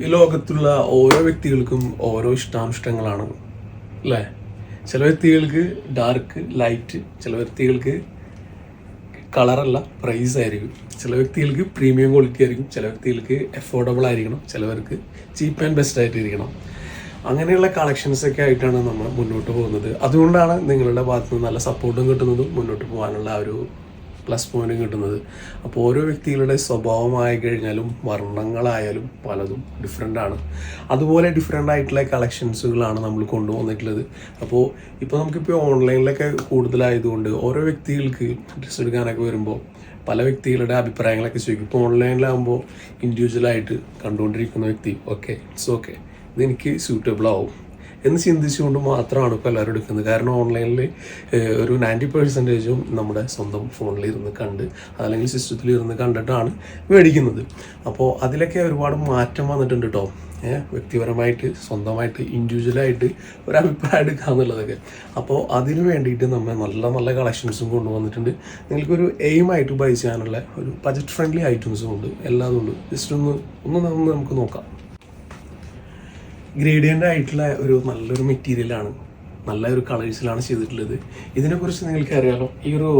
ഈ ലോകത്തുള്ള ഓരോ വ്യക്തികൾക്കും ഓരോ ഇഷ്ടാനിഷ്ടങ്ങളാണ് അല്ലേ? ചില വ്യക്തികൾക്ക് ഡാർക്ക് ലൈറ്റ് ചില വ്യക്തികൾക്ക് കളറല്ല പ്രൈസ് ആയിരിക്കും. ചില വ്യക്തികൾക്ക് പ്രീമിയം ക്വാളിറ്റി ആയിരിക്കും ചില വ്യക്തികൾക്ക് അഫോർഡബിൾ ആയിരിക്കണം ചിലവർക്ക് ചീപ്പ് ആൻഡ് ബെസ്റ്റ് ആയിട്ട് ഇരിക്കണം അങ്ങനെയുള്ള കളക്ഷൻസ് ഒക്കെ ആയിട്ടാണ് നമ്മൾ മുന്നോട്ട് പോകുന്നത്. അതുകൊണ്ടാണ് നിങ്ങളുടെ ഭാഗത്ത് നിന്ന് നല്ല സപ്പോർട്ടും കിട്ടുന്നതും മുന്നോട്ട് പോകാനുള്ള ആ ഒരു പ്ലസ് പോയിന്റും കിട്ടുന്നത്. അപ്പോൾ ഓരോ വ്യക്തികളുടെ സ്വഭാവമായി കഴിഞ്ഞാലും വർണങ്ങളായാലും പലതും ഡിഫറെന്റ് ആണ്. അതുപോലെ ഡിഫറെന്റ് ആയിട്ടുള്ള കളക്ഷൻസുകളാണ് നമ്മൾ കൊണ്ടുവന്നിട്ടുള്ളത്. അപ്പോൾ ഇപ്പോൾ നമുക്കിപ്പോൾ ഓൺലൈനിലൊക്കെ കൂടുതലായതുകൊണ്ട് ഓരോ വ്യക്തികൾക്ക് ഡ്രസ്സ് എടുക്കാനൊക്കെ വരുമ്പോൾ പല വ്യക്തികളുടെ അഭിപ്രായങ്ങളൊക്കെ ചോദിക്കും. ഇപ്പോൾ ഓൺലൈനിലാകുമ്പോൾ ഇൻഡിവിജ്വലായിട്ട് കണ്ടുകൊണ്ടിരിക്കുന്ന വ്യക്തി ഓക്കെ ഇറ്റ്സ് ഓക്കെ ഇതെനിക്ക് സ്യൂട്ടബിൾ ആവും. എന്ന് ചിന്തിച്ചുകൊണ്ട് മാത്രമാണ് ഇപ്പോൾ എല്ലാവരും എടുക്കുന്നത്. കാരണം ഓൺലൈനിൽ ഒരു നയന്റി പെർസെന്റേജും നമ്മുടെ സ്വന്തം ഫോണിലിരുന്ന് കണ്ട് അല്ലെങ്കിൽ സിസ്റ്റത്തിൽ ഇരുന്ന് കണ്ടിട്ടാണ് മേടിക്കുന്നത്. അപ്പോൾ അതിലൊക്കെ ഒരുപാട് മാറ്റം വന്നിട്ടുണ്ട് കേട്ടോ വ്യക്തിപരമായിട്ട് സ്വന്തമായിട്ട് ഇൻഡിവിജ്വലായിട്ട് ഒരു അഭിപ്രായം എടുക്കുക എന്നുള്ളതൊക്കെ. അപ്പോൾ അതിന് വേണ്ടിയിട്ട് നമ്മൾ നല്ല നല്ല കളക്ഷൻസും കൊണ്ടുവന്നിട്ടുണ്ട്. നിങ്ങൾക്കൊരു എയിമായിട്ട് ബൈ ചെയ്യാനുള്ള ഒരു ബജറ്റ് ഫ്രണ്ട്ലി ഐറ്റംസും ഉണ്ട്. എല്ലാതും ഉണ്ട്. ജസ്റ്റ് ഒന്ന് ഒന്ന് ഒന്ന് നമുക്ക് നോക്കാം. ഗ്രേഡിയന്റ് ആയിട്ടുള്ള ഒരു നല്ലൊരു മെറ്റീരിയലാണ് നല്ല ഒരു കളേഴ്സിലാണ് ചെയ്തിട്ടുള്ളത്. ഇതിനെക്കുറിച്ച് നിങ്ങൾക്ക് അറിയാലോ. ഈ ഒരു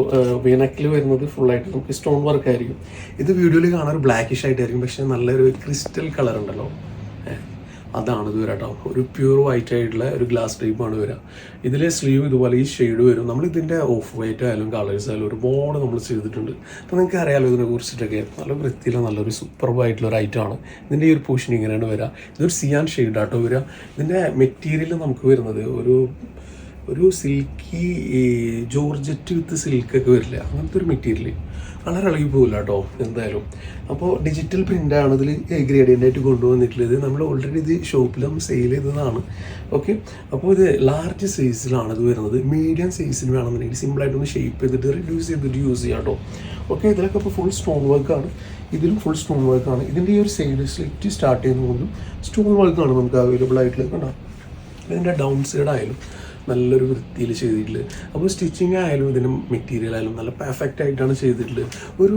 വീനക്കിൽ വരുന്നത് ഫുള്ളായിട്ട് നമുക്ക് സ്റ്റോൺ വർക്ക് ആയിരിക്കും. ഇത് വീഡിയോയിൽ കാണാൻ ഒരു ബ്ലാക്കിഷ് ആയിട്ടായിരിക്കും. പക്ഷേ നല്ലൊരു ക്രിസ്റ്റൽ കളർ ഉണ്ടല്ലോ. അതാണ് ഇത് വരാം കേട്ടോ ഒരു പ്യൂർ വൈറ്റ് ആയിട്ടുള്ള ഒരു ഗ്ലാസ് ടൈപ്പാണ് വരിക ഇതിലെ സ്ലീവ് ഇതുപോലെ ഈ ഷെയ്ഡ് വരും. നമ്മൾ ഇതിന്റെ ഓഫ് വൈറ്റ് ആയാലും കളേഴ്സ് ആയാലും ഒരുപാട് നമ്മൾ ചെയ്തിട്ടുണ്ട്. അപ്പോൾ നിങ്ങൾക്ക് അറിയാമല്ലോ ഇതിനെ കുറിച്ചിട്ടൊക്കെ. നല്ല വൃത്തിയിലെ നല്ലൊരു സൂപ്പർബായിട്ടുള്ള ഒരു ആണ്. ഇതിന്റെ ഈ ഒരു പോഷൻ ഇങ്ങനെയാണ് വരിക ഇതൊരു സിയാൻ ഷെയ്ഡ് ആട്ടോ വരിക ഇതിന്റെ മെറ്റീരിയൽ നമുക്ക് വരുന്നത് ഒരു ഒരു സിൽക്കി ജോർജറ്റ് വിത്ത് സിൽക്കൊക്കെ വരില്ല? അങ്ങനത്തെ ഒരു മെറ്റീരിയൽ കളർ ഇളകി പോകില്ല കേട്ടോ എന്തായാലും. അപ്പോൾ ഡിജിറ്റൽ പ്രിന്റാണ് ഇതിൽ ഗ്രേഡിയന്റ് ആയിട്ട് കൊണ്ടുവന്നിട്ടുള്ളത്. നമ്മൾ ഓൾറെഡി ഇത് ഷോപ്പിലും സെയിൽ ചെയ്തതാണ്. ഓക്കെ അപ്പോൾ ഇത് ലാർജ് സൈസിലാണ് ഇത് വരുന്നത്. മീഡിയം സൈസിൽ വേണമെന്നുണ്ടെങ്കിൽ സിമ്പിളായിട്ട് ഒന്ന് ഷേപ്പ് ചെയ്തിട്ട് റിഡ്യൂസ് ചെയ്തിട്ട് യൂസ് ചെയ്യാം കേട്ടോ. ഓക്കെ ഇതിലൊക്കെ ഇപ്പോൾ ഫുൾ സ്റ്റോൺ വർക്കാണ് ഇതിലും ഫുൾ സ്റ്റോൺ വർക്കാണ് ഇതിന്റെ ഈ ഒരു സൈഡ് സ്ലിറ്റ് സ്റ്റാർട്ട് ചെയ്യുന്നതുകൊണ്ടും സ്റ്റോൺ വർക്കാണ് നമുക്ക് അവൈലബിൾ ആയിട്ടുള്ളത്. കണ്ടോ? ഇതിന്റെ ഡൗൺ സൈഡ് ആയാലും നല്ലൊരു വൃത്തിയിൽ ചെയ്തിട്ടുള്ളത് അപ്പോൾ സ്റ്റിച്ചിങ് ആയാലും ഇതിന്റെ മെറ്റീരിയൽ ആയാലും നല്ല പെർഫെക്റ്റ് ആയിട്ടാണ് ചെയ്തിട്ടുള്ളത് ഒരു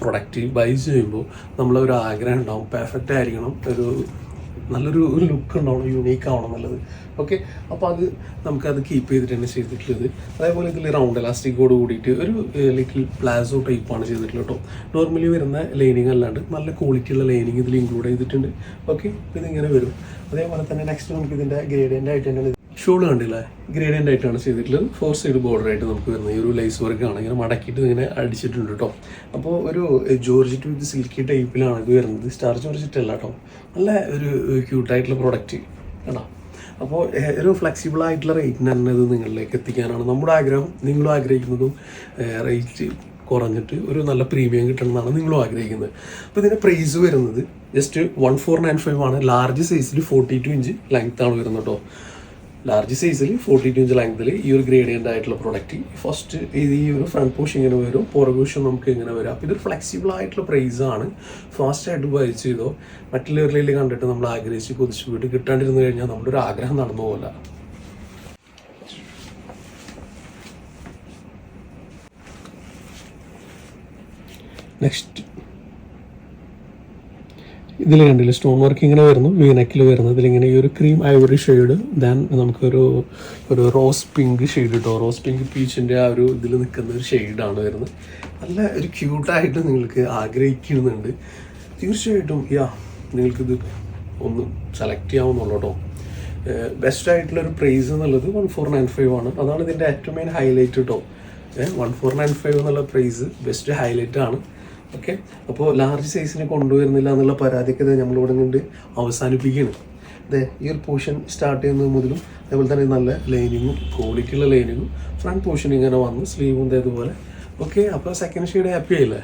പ്രൊഡക്റ്റ് ബൈ ചെയ്യുമ്പോൾ നമ്മളൊരു ആഗ്രഹം ഉണ്ടാവും. പെർഫെക്റ്റ് ആയിരിക്കണം. ഒരു നല്ലൊരു ഒരു ലുക്ക് ഉണ്ടാവണം. യുണീക്ക് ആവണം എന്നുള്ളത്. ഓക്കെ അപ്പോൾ അത് നമുക്കത് കീപ്പ് ചെയ്തിട്ട് തന്നെ ചെയ്തിട്ടുള്ളത്. അതേപോലെ ഇതിൽ റൗണ്ട് ഇലാസ്റ്റിക്കോട് കൂടിയിട്ട് ഒരു ലിറ്റിൽ പ്ലാസോ ടൈപ്പാണ് ചെയ്തിട്ടുള്ളത് കേട്ടോ. നോർമലി വരുന്ന ലൈനിങ് അല്ലാണ്ട് നല്ല ക്വാളിറ്റി ഉള്ള ലൈനിങ് ഇതിൽ ഇൻക്ലൂഡ് ചെയ്തിട്ടുണ്ട്. ഓക്കെ ഇതിങ്ങനെ വരും. അതേപോലെ തന്നെ നെക്സ്റ്റ് നമുക്ക് ഇതിന്റെ ഗ്രേഡിയന്റ് ആയിട്ട് തന്നെ ഷോൾ കണ്ടില്ലേ? ഗ്രേഡിയന്റ് ആയിട്ടാണ് ചെയ്തിട്ടുള്ളത്. ഫോർ സൈഡ് ബോർഡർ ആയിട്ട് നമുക്ക് വരുന്നത്. ഈ ഒരു ലൈസ് വർക്കാണ് ഇങ്ങനെ മടക്കിയിട്ട് ഇങ്ങനെ അടിച്ചിട്ടുണ്ട് കേട്ടോ അപ്പോൾ ഒരു ജോർജറ്റ് വിത്ത് സിൽക്കി ടൈപ്പിലാണ് ഇത് വരുന്നത്. സ്റ്റാർ ജോർജറ്റ് അല്ല കേട്ടോ നല്ല ഒരു ക്യൂട്ടായിട്ടുള്ള പ്രൊഡക്റ്റ് കേട്ടോ. അപ്പോൾ ഒരു ഫ്ലെക്സിബിൾ ആയിട്ടുള്ള റേറ്റിന് തന്നെ ഇത് നിങ്ങളിലേക്ക് എത്തിക്കാനാണ് നമ്മുടെ ആഗ്രഹം. നിങ്ങളും ആഗ്രഹിക്കുന്നതും റേറ്റ് കുറഞ്ഞിട്ട് ഒരു നല്ല പ്രീമിയം കിട്ടണമെന്നാണ് നിങ്ങളും ആഗ്രഹിക്കുന്നത്. അപ്പോൾ ഇതിന്റെ പ്രൈസ് വരുന്നത് just one four nine five ആണ്. ലാർജ് സൈസിൽ ഫോർട്ടി ടു ഇഞ്ച് ലെങ്ത്താണ് വരുന്നത് കേട്ടോ ലാർജ് സൈസിൽ ഫോർട്ടി ടു ഇഞ്ച് ലെങ്തിൽ ഈ ഒരു ഗ്രേഡിയന്റ് ആയിട്ടുള്ള പ്രൊഡക്റ്റ് ഫസ്റ്റ് ഇത് ഈ ഒരു ഫ്രണ്ട് പോഷൻ ഇങ്ങനെ വരും പുറകുഷൻ നമുക്ക് ഇങ്ങനെ വരും. അപ്പോൾ ഇതൊരു ഫ്ലെക്സിബിൾ ആയിട്ടുള്ള പ്രൈസ് ആണ്. ഫാസ്റ്റ് ആയിട്ട് ബൈ ചെയ്തോ മറ്റുള്ളവരിലേക്ക് കണ്ടിട്ട് നമ്മൾ ആഗ്രഹിച്ച് കൊതിച്ച് പോയിട്ട് കിട്ടാണ്ടിരുന്നു കഴിഞ്ഞാൽ നമ്മുടെ ഒരു ആഗ്രഹം നടന്നു പോകില്ല നെക്സ്റ്റ് ഇതിൽ കണ്ടില്ല സ്റ്റോൺ വർക്ക് ഇങ്ങനെ വരുന്നു വീനക്കിൽ വരുന്നു. ഇതിലിങ്ങനെ ഈ ഒരു ക്രീം ഐവറി ഷെയ്ഡ് ദാൻ നമുക്കൊരു ഒരു റോസ് പിങ്ക് ഷെയ്ഡ് കിട്ടും റോസ് പിങ്ക് പീച്ചിന്റെ ആ ഒരു ഇതിൽ നിൽക്കുന്ന ഒരു ഷെയ്ഡാണ് വരുന്നത്. നല്ല ഒരു ക്യൂട്ടായിട്ട് നിങ്ങൾക്ക് ആഗ്രഹിക്കുന്നുണ്ട്. തീർച്ചയായിട്ടും യാ നിങ്ങൾക്കിത് ഒന്ന് സെലക്ട് ചെയ്യാവുന്നുള്ളൂ കേട്ടോ ബെസ്റ്റ് ആയിട്ടുള്ള ഒരു പ്രൈസ് എന്നുള്ളത് വൺ ഫോർ നയൻ ഫൈവ് ആണ്. അതാണ് ഇതിന്റെ ഏറ്റവും മെയിൻ ഹൈലൈറ്റ് കേട്ടോ വൺ ഫോർ നയൻ ഫൈവ് എന്നുള്ള പ്രൈസ് ബെസ്റ്റ് ഹൈലൈറ്റ് ആണ്. ഓക്കെ? അപ്പോൾ ലാർജ് സൈസിന് കൊണ്ടുവരുന്നില്ല എന്നുള്ള പരാതിയൊക്കെ ദേ നമ്മളിവിടെ കൊണ്ട് അവസാനിപ്പിക്കുകയാണ്. അതെ ഈ ഒരു പോർഷൻ സ്റ്റാർട്ട് ചെയ്യുന്നത് മുതലും അതേപോലെ തന്നെ നല്ല ലൈനിങ്ങും ക്വാളിറ്റിയുള്ള ലൈനിങ്ങും ഫ്രണ്ട് പോർഷൻ ഇങ്ങനെ വന്നു സ്ലീവും ഇതേതുപോലെ ഓക്കെ അപ്പോൾ സെക്കൻഡ് ഷെയ്ഡ് ഹാപ്പി ആയില്ലേ?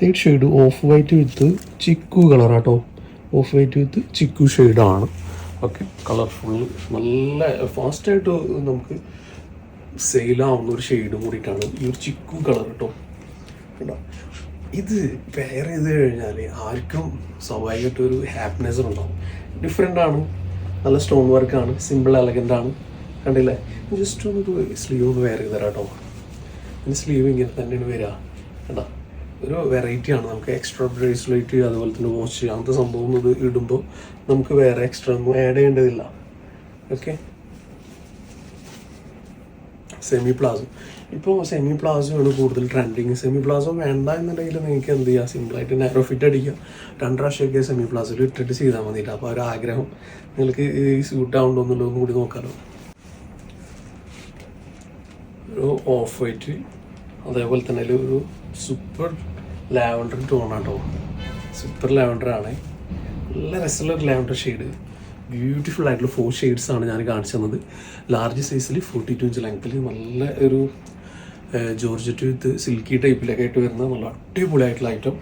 Third shade off white with chikoo colour ആട്ടോ. ഓഫ് വൈറ്റ് വിത്ത് ചിക്കു ഷെയ്ഡാണ് ഓക്കെ കളർഫുൾ നല്ല ഫാസ്റ്റായിട്ട് നമുക്ക് സെയിലാവുന്ന ഒരു ഷെയ്ഡ് കൂടിയിട്ടാണ് ഈ ഒരു ചിക്കും കളർ കേട്ടോ കേട്ടോ ഇത് പെയർ ചെയ്ത് കഴിഞ്ഞാൽ ആർക്കും സ്വാഭാവികമായിട്ട് ഒരു ഹാപ്പിനെസ് ഉണ്ടാവും. ഡിഫറെന്റ് ആണ്. നല്ല സ്റ്റോൺ വർക്കാണ് സിമ്പിൾ എലഗന്റ് ആണ്. കണ്ടില്ലേ? ജസ്റ്റ് ഒന്ന് സ്ലീവ് ഒന്ന് വെയർ ചെയ്ത് തരാം കേട്ടോ ഇതിന് സ്ലീവ് ഇങ്ങനെ തന്നെയാണ് വരിക. കേട്ടോ ഒരു വെറൈറ്റി ആണ്. നമുക്ക് എക്സ്ട്രാ ബ്രേസ്ലെറ്റ് അതുപോലെ തന്നെ വാച്ച് അങ്ങനത്തെ സംഭവം ഇത് ഇടുമ്പോൾ നമുക്ക് വേറെ എക്സ്ട്രാ ഒന്നും ആഡ് ചെയ്യേണ്ടതില്ല. ഓക്കെ സെമി പ്ലാസോ ഇപ്പോൾ സെമി പ്ലാസോ ആണ് കൂടുതൽ ട്രെൻഡിങ് സെമി പ്ലാസോ വേണ്ട എന്നുണ്ടെങ്കിൽ നിങ്ങൾക്ക് എന്ത് ചെയ്യാം? സിമ്പിളായിട്ട് നാരോ ഫിറ്റ് അടിക്കുക രണ്ട് പ്രാവശ്യമൊക്കെ സെമി പ്ലാസോയിൽ ഇട്ടിട്ട് ചെയ്താൽ മതിയിട്ട് അപ്പോൾ ഒരു ആഗ്രഹം. നിങ്ങൾക്ക് സ്യൂട്ട് ആവുന്നുണ്ടോ എന്നുള്ളതും കൂടി നോക്കാമല്ലോ ഒരു ഓഫ് വൈറ്റ് അതേപോലെ തന്നെ ഒരു സൂപ്പർ ലാവൻഡർ ടോണാട്ടോ സൂപ്പർ ലാവൻഡർ ആണ്. നല്ല രസമുള്ള ഒരു ലാവൻഡർ ഷെയ്ഡ് ബ്യൂട്ടിഫുൾ ആയിട്ടുള്ള ഫോർ ഷെയ്ഡ്സ് ആണ് ഞാൻ കാണിച്ചു തന്നത്. ലാർജ് സൈസിൽ ഫോർട്ടി ടു ഇഞ്ച് ലെങ്ത്തിൽ നല്ല ഒരു ജോർജറ്റ് വിത്ത് സിൽക്കി ടൈപ്പിലൊക്കെ ആയിട്ട് വരുന്ന നല്ല അടിപൊളിയായിട്ടുള്ള ഐറ്റം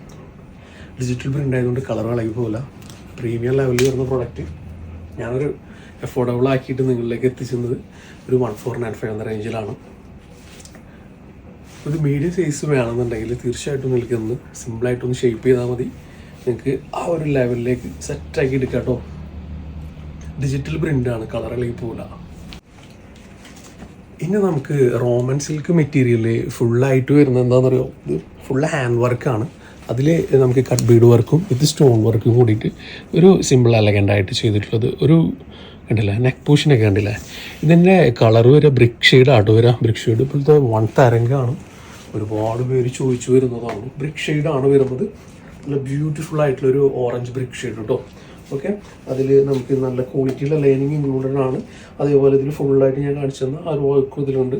ഡിജിറ്റൽ പ്രിന്റ് ആയതുകൊണ്ട് കളർ ഇളകി പോകില്ല പ്രീമിയം ലെവലിൽ വരുന്ന പ്രോഡക്റ്റ് ഞാനൊരു അഫോർഡബിൾ ആക്കിയിട്ട് നിങ്ങളിലേക്ക് എത്തിച്ചിരുന്നത് ഒരു വൺ ഫോർ നയൻ ഫൈവ് എന്ന റേഞ്ചിലാണ് ഒരു മീഡിയം സൈസ് വേണമെന്നുണ്ടെങ്കിൽ തീർച്ചയായിട്ടും നിൽക്കുന്നത് സിമ്പിളായിട്ടൊന്ന് ഷേപ്പ് ചെയ്താൽ മതി. നിങ്ങൾക്ക് ആ ഒരു ലെവലിലേക്ക് സെറ്റാക്കി എടുക്കാം കേട്ടോ ഡിജിറ്റൽ പ്രിന്റാണ് കളറിലേക്ക് പോകില്ല ഇനി നമുക്ക് റോമൻ സിൽക്ക് മെറ്റീരിയൽ ഫുള്ളായിട്ട് വരുന്നത് എന്താണെന്നറിയോ? ഇത് ഫുള്ള് ഹാൻഡ് വർക്കാണ് അതിൽ നമുക്ക് കട്ട് ബീഡ് വർക്കും ഇത് സ്റ്റോൺ വർക്കും കൂടിയിട്ട് ഒരു സിമ്പിൾ എലഗന്റ് ആയിട്ട് ചെയ്തിട്ടുള്ളത്. ഒരു കണ്ടില്ല നെക്ക് പോഷനൊക്കെ കണ്ടില്ല? ഇതിന്റെ കളർ വരെ ഷെയ്ഡ് ആട്ട് വരാം. ബ്രിക്ക് ഷെയ്ഡ് ഇപ്പോഴത്തെ വൺ തരംഗാണ് ഒരുപാട് പേര് ചോദിച്ചു വരുന്നതാണ്. ബ്രിക്ക് ഷെയ്ഡാണ് വരുന്നത്. നല്ല ബ്യൂട്ടിഫുൾ ആയിട്ടുള്ളൊരു ഓറഞ്ച് ബ്രിക്ക് ഷെയ്ഡ് കേട്ടോ ഓക്കെ? അതിൽ നമുക്ക് നല്ല ക്വാളിറ്റിയുള്ള ലൈനിങ് ഇൻക്ലൂഡഡ് ആണ് അതേപോലെ ഇതിൽ ഫുള്ളായിട്ട് ഞാൻ കാണിച്ചു തന്ന ആ ഒരു വർക്ക് ഇതിലുണ്ട്.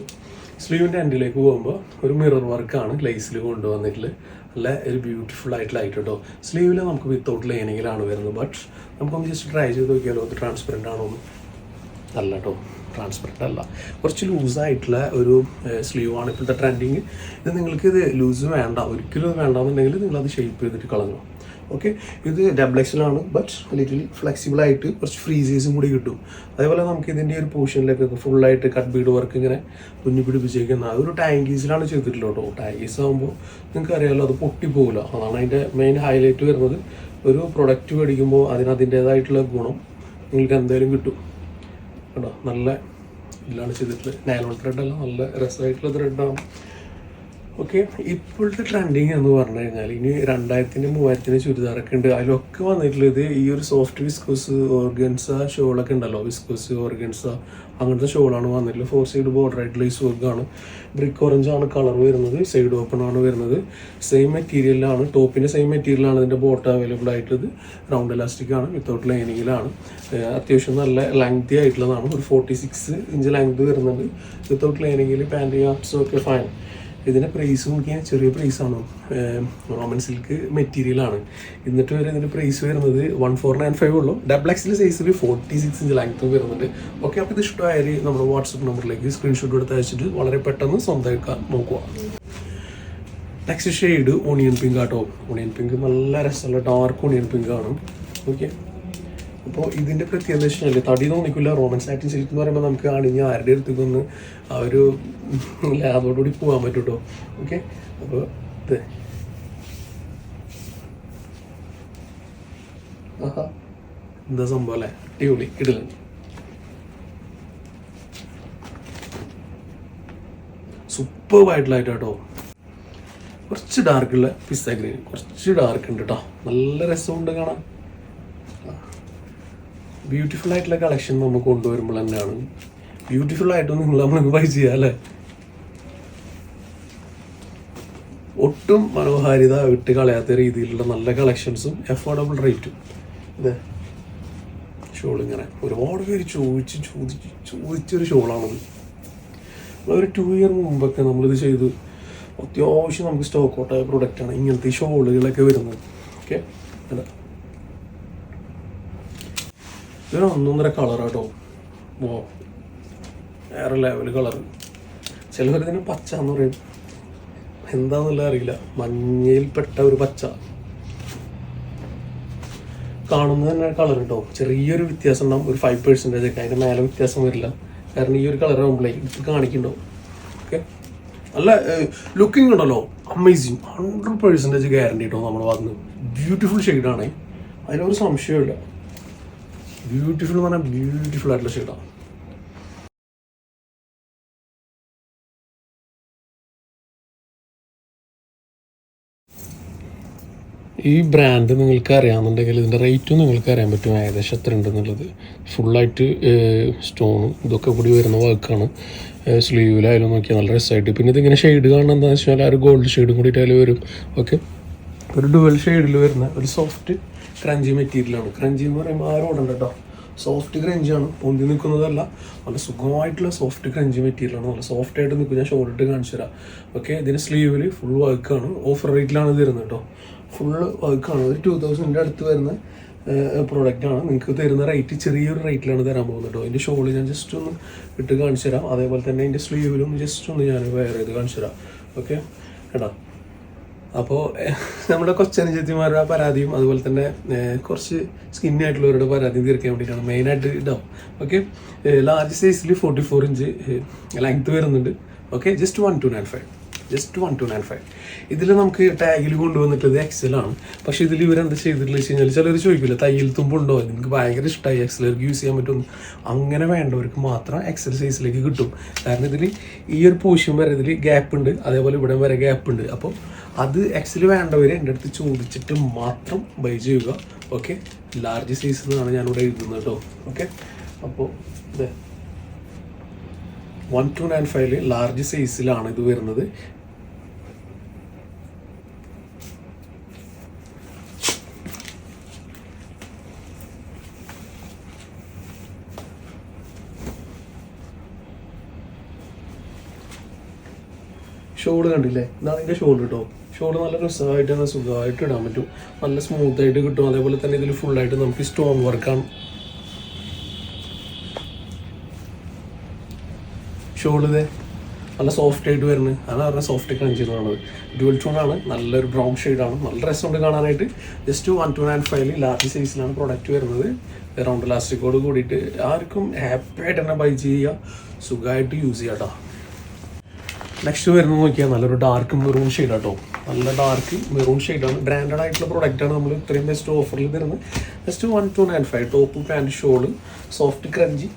സ്ലീവിന്റെ എൻഡിലേക്ക് പോകുമ്പോൾ ഒരു മിറർ വർക്കാണ് ലേസിൽ കൊണ്ടുവന്നിട്ടുള്ളത് നല്ല ഒരു ബ്യൂട്ടിഫുൾ ആയിട്ടുള്ള ലൈറ്റ് കേട്ടോ സ്ലീവിൽ നമുക്ക് വിത്തൗട്ട് ലൈനിങ്ങിലാണ് വരുന്നത്. ബട്ട് നമുക്കൊന്ന് ജസ്റ്റ് ട്രൈ ചെയ്ത് നോക്കിയാലോ? അത് ട്രാൻസ്പെറന്റ് ആണോ അല്ല കേട്ടോ ട്രാൻസ്പെറന്റ് അല്ല. കുറച്ച് ലൂസായിട്ടുള്ള ഒരു സ്ലീവ് ആണ് ഇപ്പോഴത്തെ ട്രെൻഡിങ് ഇത് നിങ്ങൾക്ക് ഇത് ലൂസ് വേണ്ട. ഒരിക്കലും വേണ്ടെന്നുണ്ടെങ്കിൽ നിങ്ങളത് ഷേപ്പ് ചെയ്തിട്ട് കളഞ്ഞു. ഓക്കെ? ഇത് ഡബ്ലക്സിലാണ് ബട്ട് ലിറ്റിൽ ഫ്ലെക്സിബിൾ ആയിട്ട് കുറച്ച് ഫ്രീസേഴ്സും കൂടി കിട്ടും. അതേപോലെ നമുക്ക് ഇതിന്റെ ഒരു പോർഷനിലേക്കൊക്കെ ഫുള്ളായിട്ട് കട്ട് ബീഡ് വർക്ക് ഇങ്ങനെ കുഞ്ഞു പിടിപ്പിച്ചേക്കുന്ന അതൊരു ടാങ്കീസിലാണ് ചെയ്തിട്ടുള്ളത് കേട്ടോ ടാങ്കീസ് ആകുമ്പോൾ നിങ്ങൾക്ക് അറിയാമല്ലോ അത് പൊട്ടിപ്പോകില്ല അതാണ് അതിന്റെ മെയിൻ ഹൈലൈറ്റ് വരുന്നത്. ഒരു പ്രൊഡക്റ്റ് മേടിക്കുമ്പോൾ അതിന് അതിന്റേതായിട്ടുള്ള ഗുണം നിങ്ങൾക്ക് എന്തായാലും കിട്ടും. കേട്ടോ നല്ല ഇതിലാണ് ചെയ്തിട്ടുള്ളത്. നൈലോൺ ത്രെഡ് അല്ല നല്ല രസമായിട്ടുള്ള ത്രെഡാണ് ഓക്കെ ഇപ്പോഴത്തെ ട്രെൻഡിങ് എന്ന് പറഞ്ഞു കഴിഞ്ഞാൽ ഇനി രണ്ടായിരത്തിന് മൂവായിരത്തിന് ചുരിദാറൊക്കെ ഉണ്ട്. അതിലൊക്കെ വന്നിട്ടുള്ളത് ഈ ഒരു സോഫ്റ്റ് വിസ്കോസ് ഓർഗൻസ ഷോളൊക്കെ ഉണ്ടല്ലോ വിസ്കോസ് ഓർഗൻസ അങ്ങനത്തെ ഷോളാണ് വന്നിട്ടുള്ളത്. ഫോർ സൈഡ് ബോർഡർ ആയിട്ടുള്ള ഈ സുഖമാണ് ബ്രിക്ക് ഓറഞ്ച് ആണ് കളർ വരുന്നത് സൈഡ് ഓപ്പൺ ആണ് വരുന്നത്. സെയിം മെറ്റീരിയലാണ് ടോപ്പിന്റെ സെയിം മെറ്റീരിയലാണ് ഇതിന്റെ ബോട്ട് അവൈലബിൾ ആയിട്ടുള്ളത്. റൗണ്ട് ഇലാസ്റ്റിക് ആണ് വിത്തൗട്ട് ലൈനിങ്ങിലാണ് അത്യാവശ്യം നല്ല ലെങ്തി ആയിട്ടുള്ളതാണ്. ഒരു ഫോർട്ടി സിക്സ് ഇഞ്ച് ലെങ്ത് വരുന്നുണ്ട് വിത്തൗട്ട് ലൈനിങ്ങിൽ പാന്റ് ആർട്സും ഒക്കെ ഫൈൻ ഇതിന്റെ പ്രൈസ് നോക്കിയാൽ ചെറിയ പ്രൈസാണ് റോമൻ സിൽക്ക് മെറ്റീരിയലാണ് എന്നിട്ട് വരെ ഇതിന്റെ പ്രൈസ് വരുന്നത് വൺ ഫോർ നയൻ ഫൈവ് ഉള്ളൂ. ഡബിൾ എക്സിൽ സൈസിൽ ഫോർട്ടി സിക്സ് ഇഞ്ച് ലെങ്ത്തും വരുന്നുണ്ട്. ഓക്കെ അപ്പോൾ ഇത് ഇഷ്ടമായാൽ നമ്മുടെ വാട്സപ്പ് നമ്പറിലേക്ക് സ്ക്രീൻഷോട്ട് എടുത്ത് അയച്ചിട്ട് വളരെ പെട്ടെന്ന് സ്വന്തമാക്കാൻ നോക്കുക. നെക്സ്റ്റ് ഷെയ്ഡ് ഓണിയൻ പിങ്ക് ആട്ടോ. ഓണിയൻ പിങ്ക് നല്ല രസമുള്ള ഡാർക്ക് ഓണിയൻ പിങ്ക് ആണ്. ഓക്കെ അപ്പോൾ ഇതിന്റെ പ്രത്യേകത എന്ന് വെച്ചാൽ തടി തോന്നിക്കില്ല. റോമൻ സാറ്റിൻ സിൽക്ക് എന്ന് പറയുമ്പോൾ നമുക്ക് അണിഞ്ഞ് ആരുടെ അടുത്തേക്ക് ഒന്ന് ആ ഒരു ലാബോടുകൂടി പോകാൻ പറ്റും കേട്ടോ ഓക്കെ അപ്പോൾ എന്താ സംഭവം അല്ലേ? അടിപൊളി. ഇടല. സൂപ്പർവായിട്ടുള്ള കേട്ടോ കുറച്ച് ഡാർക്കുള്ള പിസ്ത ഗ്രീൻ കുറച്ച് ഡാർക്ക് ഉണ്ട് കേട്ടോ നല്ല രസമുണ്ട് കാണാൻ. ബ്യൂട്ടിഫുൾ ആയിട്ടുള്ള കളക്ഷൻ നമ്മൾ കൊണ്ടുവരുമ്പോൾ തന്നെയാണ്. ബ്യൂട്ടിഫുൾ ആയിട്ട് നിങ്ങൾ നമ്മൾ ബൈ ചെയ്യാം അല്ലേ? ഒട്ടും മനോഹാരിത വിട്ട് കളയാത്ത രീതിയിലുള്ള നല്ല കളക്ഷൻസും അഫോർഡബിൾ റേറ്റും ഇതെ. ഷോൾ ഇങ്ങനെ. ഒരുപാട് പേര് ചോദിച്ച് ചോദിച്ച് ചോദിച്ചൊരു ഷോളാണത് ഒരു ടു ഇയർ മുമ്പൊക്കെ നമ്മളിത് ചെയ്തു അത്യാവശ്യം നമുക്ക് സ്റ്റോക്ക് ഔട്ടായ പ്രൊഡക്റ്റാണ് ഇങ്ങനത്തെ ഷോളുകളൊക്കെ വരുന്നത്. ഓക്കെ അല്ല. ഇതൊരു ഒന്നൊന്നര കളറാട്ടോ ഓ വേറെ ലെവൽ കളർ ചിലവർ ഇതിന് പച്ച എന്ന് പറയും. എന്താന്നുള്ള അറിയില്ല. മഞ്ഞയിൽപ്പെട്ട ഒരു പച്ച. കാണുന്ന തന്നെ കളർ കേട്ടോ ചെറിയൊരു വ്യത്യാസം ഉണ്ടാവും. ഒരു ഫൈവ് പെർസെന്റേജ് ഒക്കെ. അതിന്റെ മേലെ വ്യത്യാസം വരില്ല. കാരണം ഈ ഒരു കളർ ആകുമ്പോഴേ ഇത് കാണിക്കുന്നുണ്ടാവും. ഓക്കെ നല്ല ലുക്കിംഗ് ഉണ്ടല്ലോ. അമേസിങ് ഹൺഡ്രഡ് പെർസെന്റേജ് ഗ്യാരണ്ടി കേട്ടോ നമ്മുടെ ഭാഗത്ത് ബ്യൂട്ടിഫുൾ ഷെയ്ഡാണ് അതിലൊരു സംശയമില്ല ബ്യൂട്ടിഫുൾ എന്ന് പറഞ്ഞാൽ ബ്യൂട്ടിഫുൾ ആയിട്ടുള്ള ഷെയ്ഡാണ് ഈ ബ്രാൻഡ് നിങ്ങൾക്ക് അറിയാമെന്നുണ്ടെങ്കിൽ ഇതിന്റെ റേറ്റും നിങ്ങൾക്ക് അറിയാൻ പറ്റും. ഏകദേശം എത്ര ഉണ്ടെന്നുള്ളത്. ഫുള്ളായിട്ട് സ്റ്റോണും ഇതൊക്കെ കൂടി വരുന്ന വർക്കാണ് സ്ലീവിലായാലും നോക്കിയാൽ നല്ല രസമായിട്ട് പിന്നെ ഇതിങ്ങനെ ഷെയ്ഡ് കാണുന്നത് എന്താണെന്ന് വെച്ചാൽ ആ ഒരു ഗോൾഡ് ഷെയ്ഡും കൂടിയിട്ട് അതിൽ വരും. ഓക്കെ ഒരു ഡുവൽ ഷെയ്ഡിൽ വരുന്ന ഒരു സോഫ്റ്റ് ക്രഞ്ചി മെറ്റീരിയലാണ് ക്രഞ്ചി എന്ന് പറയുമ്പോൾ ആ റോഡുണ്ട് കേട്ടോ സോഫ്റ്റ് ക്രഞ്ചാണ് പൊന്തി നിൽക്കുന്നതല്ല നല്ല സുഖമായിട്ടുള്ള സോഫ്റ്റ് ക്രഞ്ചി മെറ്റീരിയലാണ് നല്ല സോഫ്റ്റ് ആയിട്ട് നിൽക്കും ഞാൻ ഷോൾഡർ കാണിച്ചു തരാം. ഓക്കെ ഇതിന് സ്ലീവിൽ ഫുൾ വർക്കാണ് ഓഫർ റേറ്റിലാണ് തരുന്നത് കേട്ടോ ഫുൾ വർക്കാണ് ഒരു ടു തൗസൻഡിന്റെ അടുത്ത് വരുന്ന പ്രോഡക്റ്റാണ് നിങ്ങൾക്ക് തരുന്ന റേറ്റ് ചെറിയൊരു റേറ്റിലാണ് തരാൻ പോകുന്നത് കേട്ടോ അതിന്റെ ഷോൾ ഞാൻ ജസ്റ്റ് ഒന്ന് ഇട്ട് കാണിച്ചു തരാം. അതേപോലെ തന്നെ അതിന്റെ സ്ലീവിലും ജസ്റ്റ് ഒന്ന് ഞാൻ വെയർ ചെയ്ത് കാണിച്ചു തരാം. ഓക്കെ കേട്ടോ? അപ്പോൾ നമ്മുടെ കൊച്ചനുജത്തിമാരുടെ പരാതിയും അതുപോലെ തന്നെ കുറച്ച് സ്കിന്നി ആയിട്ടുള്ളവരുടെ പരാതിയും തീർക്കാൻ വേണ്ടിയിട്ടാണ് മെയിനായിട്ട് ഇടാം ഓക്കെ ലാർജ് സൈസിൽ ഫോർട്ടി ഫോർ ഇഞ്ച് ലെങ്ത് വരുന്നുണ്ട്. Okay just one two nine five just one two nine five ഇതിൽ നമുക്ക് ടാഗിൽ കൊണ്ടുവന്നിട്ടത് എക്സൽ ആണ്. പക്ഷേ ഇതിൽ ഇവരെന്ത് ചെയ്തിട്ടില്ല വെച്ച് കഴിഞ്ഞാൽ ചിലർ ചോദിക്കില്ല തയ്യൽ തുമ്പുണ്ടോ? നിങ്ങൾക്ക് ഭയങ്കര ഇഷ്ടമായി എക്സലർക്ക് യൂസ് ചെയ്യാൻ പറ്റും അങ്ങനെ വേണ്ടവർക്ക് മാത്രം എക്സൽ സൈസിലേക്ക് കിട്ടും. കാരണം ഇതിൽ ഈ ഒരു പോഷൻ വരെ ഇതിൽ ഗ്യാപ്പ് ഉണ്ട്. അതേപോലെ ഇവിടെ വരെ ഗ്യാപ്പ് ഉണ്ട്. അപ്പോൾ അത് എക്സൽ വേണ്ടവർ എന്റെ അടുത്ത് ചോദിച്ചിട്ട് മാത്രം ബൈ ചെയ്യുക. ഓക്കെ ലാർജ് സൈസ് എന്നാണ് ഞാനിവിടെ എഴുതുന്നത് കേട്ടോ ഓക്കെ അപ്പോൾ ഇത് വൺ ടു നയൻ ഫൈവിൽ ലാർജ് സൈസിലാണ് ഇത് വരുന്നത്. ഷോൾ കണ്ടില്ലേ? ഇതാണ് എന്റെ ഷോൾ കേട്ടോ ഷോൾ നല്ല രസമായിട്ട് തന്നെ സുഖമായിട്ട് ഇടാൻ പറ്റും. നല്ല സ്മൂത്തായിട്ട് കിട്ടും. അതേപോലെ തന്നെ ഇതിൽ ഫുള്ളായിട്ട് നമുക്ക് സ്റ്റോൺ വർക്കാണ് ഷോൾ ഇതേ. നല്ല സോഫ്റ്റ് ആയിട്ട് വരുന്നത്. അതാണ് അവരുടെ സോഫ്റ്റ് ക്രഞ്ചി ഡ്യുവൽ ടൂണാണ് നല്ലൊരു ബ്രൗൺ ആണ്. നല്ല രസമുണ്ട് കാണാനായിട്ട്. ജസ്റ്റ് വൺ ടു നയൻ ഫൈവിൽ ലാർജ് സൈസിലാണ് പ്രോഡക്റ്റ് വരുന്നത്. റൗണ്ട് ലാസ്റ്റിക്കോട് കൂടിയിട്ട് ആർക്കും ഹാപ്പി ആയിട്ട് തന്നെ ബൈ ചെയ്യുക. സുഖമായിട്ട് യൂസ് ചെയ്യാം കേട്ടോ നെക്സ്റ്റ് വരുന്നത് നോക്കിയാൽ നല്ലൊരു ഡാർക്ക് മെറൂൺ ഷെയ്ഡ് കേട്ടോ നല്ല ഡാർക്ക് മെറൂൺ ഷെയ്ഡാണ് ബ്രാൻഡഡ് ആയിട്ടുള്ള പ്രോഡക്റ്റ് ആണ് നമ്മൾ ഇത്രയും ബെസ്റ്റ് ഓഫറിൽ തരുന്നത് just one two nine five top pant shawl soft crunchy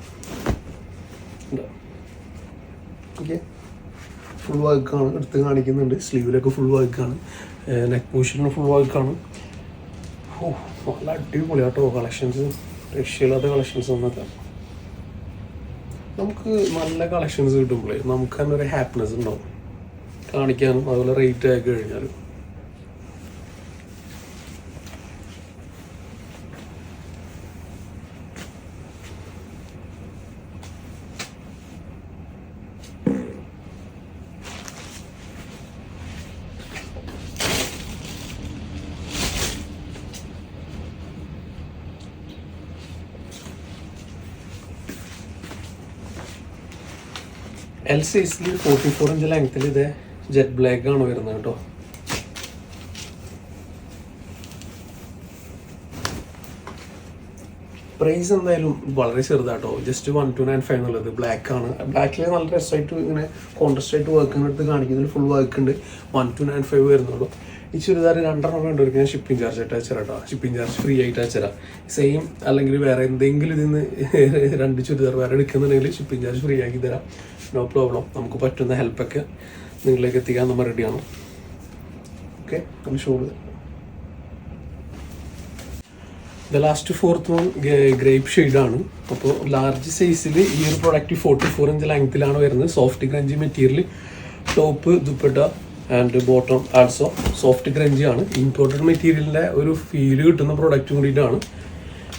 okay full വർക്കാണ് എടുത്ത് കാണിക്കുന്നുണ്ട്. സ്ലീവിലൊക്കെ ഫുൾ വർക്കാണ് നെക്ക് പോഷനിൽ ഫുൾ വർക്കാണ് ഓ നല്ല അടിപൊളിയാട്ടോ. കളക്ഷൻസ് രക്ഷയില്ലാത്ത കളക്ഷൻസ് ഒന്നൊക്കെ നമുക്ക് നല്ല കളക്ഷൻസ് കിട്ടുമ്പോഴേ നമുക്ക് തന്നെ ഒരു ഹാപ്പിനെസ് ഉണ്ടാവും. കാണിക്കാനും അതുപോലെ റേറ്റ് ആക്കി കഴിഞ്ഞാൽ എൽ സൈസിൽ ഫോർട്ടി ഫോർ ഇഞ്ച് ലെങ്ത്തിൽ ഇത് ജെറ്റ് ബ്ലാക്ക് ആണ് വരുന്നത് കേട്ടോ. പ്രൈസ് എന്തായാലും വളരെ ചെറുതാട്ടോ just one two nine five എന്നുള്ളത്. ബ്ലാക്ക് ആണ്. ബ്ലാക്കിൽ നല്ല രസമായിട്ട് ഇങ്ങനെ കോൺട്രസ്റ്റ് ആയിട്ട് വർക്ക് എടുത്ത് കാണിക്കുന്നതിൽ ഫുൾ വർക്ക് ഉണ്ട്. വൺ ടു നയൻ ഫൈവ് വരുന്നുള്ളൂ. ഈ ചുരിദാർ രണ്ടെണ്ണം കണ്ടു ഞാൻ ഷിപ്പിംഗ് ചാർജ് ആയിട്ട് അയച്ചുതരാം കേട്ടോ. ഷിപ്പിംഗ് ചാർജ് ഫ്രീ ആയിട്ട് അയച്ചുതരാം. സെയിം അല്ലെങ്കിൽ വേറെ എന്തെങ്കിലും ഇതിൽ നിന്ന് രണ്ട് ചുരിദാർ വേറെ എടുക്കുന്നുണ്ടെങ്കിൽ ഷിപ്പിംഗ് ചാർജ് ഫ്രീ ആക്കി തരാം. നോ പ്രോബ്ലം നമുക്ക് പറ്റുന്ന ഹെൽപ്പൊക്കെ നിങ്ങളിലേക്ക് എത്തിക്കാൻ നമ്മൾ റെഡിയാണ് okay shawl the last fourth one grape ഷെയ്ഡാണ് അപ്പോൾ ലാർജ് സൈസിൽ ഈ ഒരു പ്രൊഡക്റ്റ് ഫോർട്ടി ഫോർ ഇഞ്ച് ലെങ്ത്തിലാണ് വരുന്നത്. Soft crunchy material top dupatta and bottom also soft crunchy ആണ്. ഇമ്പോർട്ടഡ് മെറ്റീരിയലിന്റെ ഒരു ഫീൽ കിട്ടുന്ന പ്രൊഡക്റ്റ് കൂടിയിട്ടാണ്.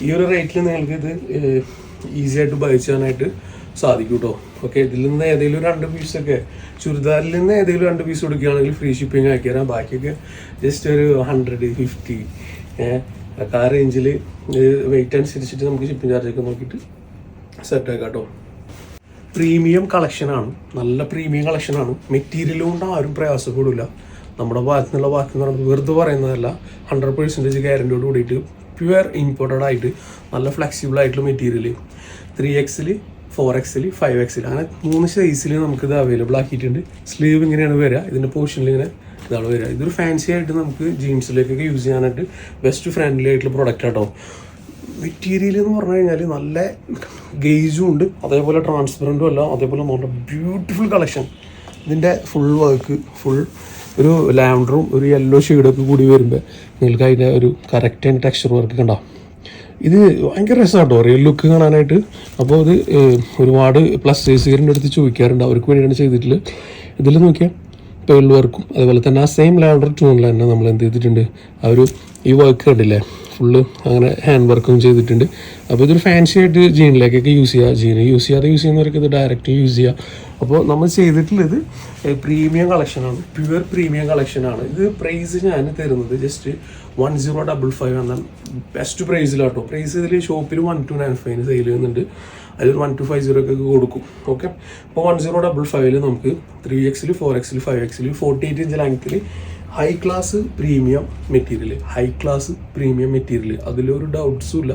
ഈ ഒരു റേറ്റിൽ നിങ്ങൾക്ക് ഇത് ഈസി ആയിട്ട് ബൈ ചെയ്യാനായിട്ട് സാധിക്കും കേട്ടോ ഓക്കെ ഇതിൽ നിന്ന് ഏതെങ്കിലും രണ്ട് പീസൊക്കെ ചുരിദാറിൽ നിന്ന് ഏതെങ്കിലും രണ്ട് പീസ് കൊടുക്കുകയാണെങ്കിൽ ഫ്രീ ഷിപ്പിംഗ് ആക്കി തരാം. ബാക്കിയൊക്കെ ജസ്റ്റ് ഒരു ഹൺഡ്രഡ് ഫിഫ്റ്റി ആ റേഞ്ചിൽ വെയിറ്റ് അനുസരിച്ചിട്ട് നമുക്ക് ഷിപ്പിംഗ് ചാർജൊക്കെ നോക്കിയിട്ട് സെറ്റ് ആക്കാം കേട്ടോ പ്രീമിയം കളക്ഷനാണ് നല്ല പ്രീമിയം കളക്ഷനാണ് മെറ്റീരിയൽ കൊണ്ട് ആരും പ്രയാസപ്പെടില്ല നമ്മുടെ ഭാഗത്തു നിന്നുള്ള ബാക്കി എന്ന് വെറുതെ പറയുന്നതല്ല. ഹൺഡ്രഡ് പെർസെന്റേജ് ഗ്യാരന്റിയോട് കൂടിയിട്ട് പ്യുവർ ഇമ്പോർട്ടഡ് ആയിട്ട് നല്ല ഫ്ലെക്സിബിൾ ആയിട്ടുള്ള material three XL four XL five XL അങ്ങനെ മൂന്ന് സൈസിൽ നമുക്കിത് അവൈലബിൾ ആക്കിയിട്ടുണ്ട്. സ്ലീവ് ഇങ്ങനെയാണ് വരിക ഇതിന്റെ പോർഷനിൽ ഇങ്ങനെ ഇതാണ് വരിക ഇതൊരു ഫാൻസി ആയിട്ട് നമുക്ക് ജീൻസിലേക്കൊക്കെ യൂസ് ചെയ്യാനായിട്ട് ബെസ്റ്റ് ഫ്രണ്ട്ലി ആയിട്ടുള്ള പ്രൊഡക്റ്റ് ആട്ടോ. മെറ്റീരിയൽ എന്ന് പറഞ്ഞു കഴിഞ്ഞാൽ നല്ല ഗേജും ഉണ്ട്. അതേപോലെ ട്രാൻസ്പെറന്റും അല്ല. അതേപോലെ നല്ല ബ്യൂട്ടിഫുൾ കളക്ഷൻ ഇതിന്റെ ഫുൾ വർക്ക് ഫുൾ ഒരു ലാവൻഡറും ഒരു യെല്ലോ ഷെയ്ഡൊക്കെ കൂടി വരുമ്പോൾ നിങ്ങൾക്ക് അതിന്റെ ഒരു കറക്റ്റ് ആൻഡ് ടെക്സ്ചർ വർക്ക് കണ്ടോ? ഇത് ഭയങ്കര രസമാട്ടോ റിയൽ ലുക്ക് കാണാനായിട്ട്. അപ്പോൾ ഇത് ഒരുപാട് പ്ലസ് സൈസുകാരുടെ അടുത്ത് ചോദിക്കാറുണ്ട്. അവർക്ക് വേണ്ടിയാണ് ചെയ്തിട്ടുള്ളത്. ഇതിൽ നോക്കിയാൽ പേൾ വർക്കും അതുപോലെ തന്നെ ആ സെയിം ലാൻഡർ ടൂണിൽ തന്നെ നമ്മൾ എന്ത് ചെയ്തിട്ടുണ്ട്. ആ ഒരു ഈ വർക്ക് കണ്ടില്ലേ? ഫുള്ള് അങ്ങനെ ഹാൻഡ് വർക്കും ചെയ്തിട്ടുണ്ട്. അപ്പോൾ ഇതൊരു ഫാൻസി ആയിട്ട് ജീനിലേക്കൊക്കെ യൂസ് ചെയ്യുക ജീന് യൂസ് ചെയ്യാതെ യൂസ് ചെയ്യുന്നവർക്ക് ഇത് ഡയറക്റ്റ് യൂസ് ചെയ്യുക അപ്പോൾ നമ്മൾ ചെയ്തിട്ടുള്ളത് പ്രീമിയം കളക്ഷനാണ് പ്യുവർ പ്രീമിയം കളക്ഷനാണ് ഇത് പ്രൈസ് ഞാൻ തരുന്നത് just one zero double five എന്ന ബെസ്റ്റ് പ്രൈസിലാട്ടോ പ്രൈസ് ഇതിൽ ഷോപ്പിൽ വൺ ടു നയൻ ഫൈവിന് സെയിൽ ചെയ്യുന്നുണ്ട്. അതിലൊരു വൺ ടു ഫൈവ് സീറോ ഒക്കെ കൊടുക്കും. ഓക്കെ അപ്പോൾ വൺ സീറോ ഡബിൾ ഫൈവിൽ നമുക്ക് ത്രീ എക്സിൽ four XL five XL forty eight inch ലെങ്ത്തിൽ high class premium material high class premium material അതിലൊരു ഡൗട്ട്സും ഇല്ല.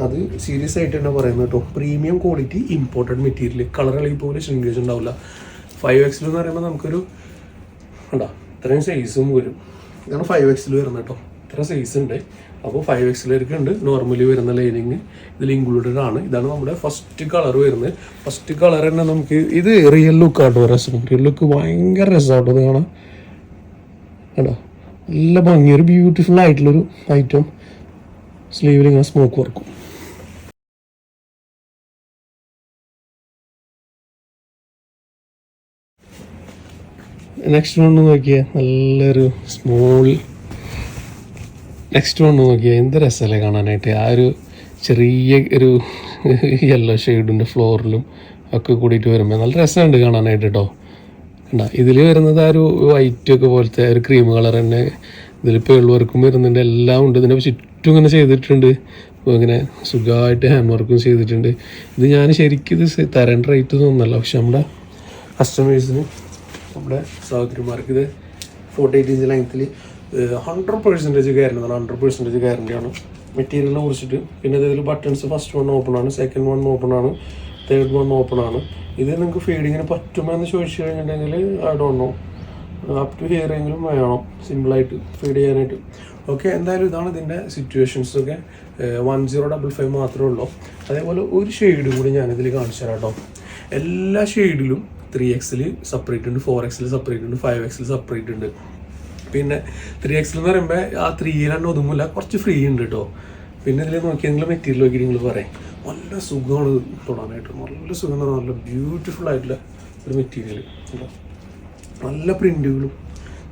അത് സീരിയസ് ആയിട്ട് തന്നെ പറയുന്നത് കേട്ടോ. Premium quality important material colour ഇളകി പോലെ ശൃംഗേജ് ഉണ്ടാവില്ല. ഫൈവ് എക്സിൽ എന്ന് പറയുമ്പോൾ നമുക്കൊരു കണ്ടാ ഇത്രയും സൈസും വരും. ഇതാണ് ഫൈവ് എക്സിൽ വരുന്നത് കേട്ടോ. ഇത്ര സൈസ് ഉണ്ട്. അപ്പോൾ ഫൈവ് എക്സിലേക്ക് ഉണ്ട് നോർമലി വരുന്ന ലൈനിങ് ഇതിൽ ഇൻക്ലൂഡഡ് ആണ്. ഇതാണ് നമ്മുടെ ഫസ്റ്റ് കളർ വരുന്നത്. ഫസ്റ്റ് കളർ തന്നെ നമുക്ക് ഇത് റിയൽ ലുക്ക് ആട്ടോ. രസം. റിയൽ ലുക്ക് ഭയങ്കര രസമാട്ടോ ഇത് കാണാൻ. കണ്ടോ? നല്ല ഭംഗി ഒരു ബ്യൂട്ടിഫുൾ ആയിട്ടുള്ളൊരു ഐറ്റം സ്ലീവിൽ ഇങ്ങനെ സ്മോക്ക് വർക്കും നെക്സ്റ്റ് വൺ നോക്കിയേ നല്ലൊരു സ്മോൾ നെക്സ്റ്റ് വൺ നോക്കിയാൽ എന്ത് രസമല്ലേ കാണാനായിട്ട്. ആ ഒരു ചെറിയ ഒരു യെല്ലോ ഷെയ്ഡിന്റെ ഫ്ലോറിലും ഒക്കെ കൂടിയിട്ട് വരുമ്പോൾ നല്ല രസമുണ്ട് കാണാനായിട്ട് കേട്ടോ ഇതിൽ വരുന്നത് ആ ഒരു വൈറ്റ് ഒക്കെ പോലത്തെ ഒരു ക്രീം കളർ തന്നെ. ഇതിൽ പേൾ വർക്കും വരുന്നുണ്ട് എല്ലാം ഉണ്ട്. ഇതിന്റെ ചുറ്റും ഇങ്ങനെ ചെയ്തിട്ടുണ്ട്. ഇങ്ങനെ സുഖമായിട്ട് ഹാൻഡ് വർക്കും ചെയ്തിട്ടുണ്ട്. ഇത് ഞാൻ ശരിക്കും ഇത് തരേണ്ട റേറ്റ് തോന്നുന്നല്ല പക്ഷെ നമ്മുടെ കസ്റ്റമേഴ്സിന് നമ്മുടെ സഹോദരിമാർക്ക് ഇത് ഫോർട്ടി എയ്റ്റ് ഇഞ്ച് ലെങ്ത്തിൽ ഹൺഡ്രഡ് പെർസെന്റേജ് ഗ്യാരണ്ടി ആണ് ഹൺഡ്രഡ് പെർസെന്റേജ് ഗ്യാരണ്ടിയാണ് മെറ്റീരിയലിനെ കുറിച്ചിട്ട്. പിന്നെ ഇതിൽ ബട്ടൺസ് ഫസ്റ്റ് വൺ ഓപ്പൺ ആണ് സെക്കൻഡ് വൺ ഓപ്പൺ ആണ്. തേർഡ് വൺ ഓപ്പൺ ആണ്. ഇത് നിങ്ങൾക്ക് ഫീഡിങ്ങിന് പറ്റുമോ എന്ന് ചോദിച്ചു കഴിഞ്ഞിട്ടുണ്ടെങ്കിൽ I don't know up to here എങ്കിലും വേണം സിമ്പിളായിട്ട് ഫീഡ് ചെയ്യാനായിട്ട്. ഓക്കെ എന്തായാലും ഇതാണ് ഇതിന്റെ സിറ്റുവേഷൻസ് ഒക്കെ. വൺ സീറോ ഡബിൾ ഫൈവ് മാത്രമേ ഉള്ളൂ. അതേപോലെ ഒരു ഷെയ്ഡ് കൂടി ഞാനിതിൽ കാണിച്ചു തരാം കേട്ടോ. എല്ലാ ഷെയ്ഡിലും ത്രീ എക്സിൽ സെപ്പറേറ്റ് ഉണ്ട് ഫോർ എക്സിൽ സെപ്പറേറ്റ് ഉണ്ട് ഫൈവ് എക്സിൽ സെപ്പറേറ്റ് ഉണ്ട്. പിന്നെ ത്രീ എക്സിൽ എന്ന് പറയുമ്പോൾ ആ ത്രീയിലാണ് ഒതുങ്ങില്ല കുറച്ച് ഫ്രീ ഉണ്ട് കേട്ടോ. പിന്നെ ഇതിൽ നോക്കിയെങ്കിലും മെറ്റീരിയൽ നോക്കി നിങ്ങൾ പറയും. നല്ല സുഖമാണ് തൊടാനായിട്ട്. നല്ല സുഖം പറഞ്ഞാൽ നല്ല ബ്യൂട്ടിഫുൾ ആയിട്ടുള്ള ഒരു മെറ്റീരിയൽ നല്ല പ്രിന്റുകളും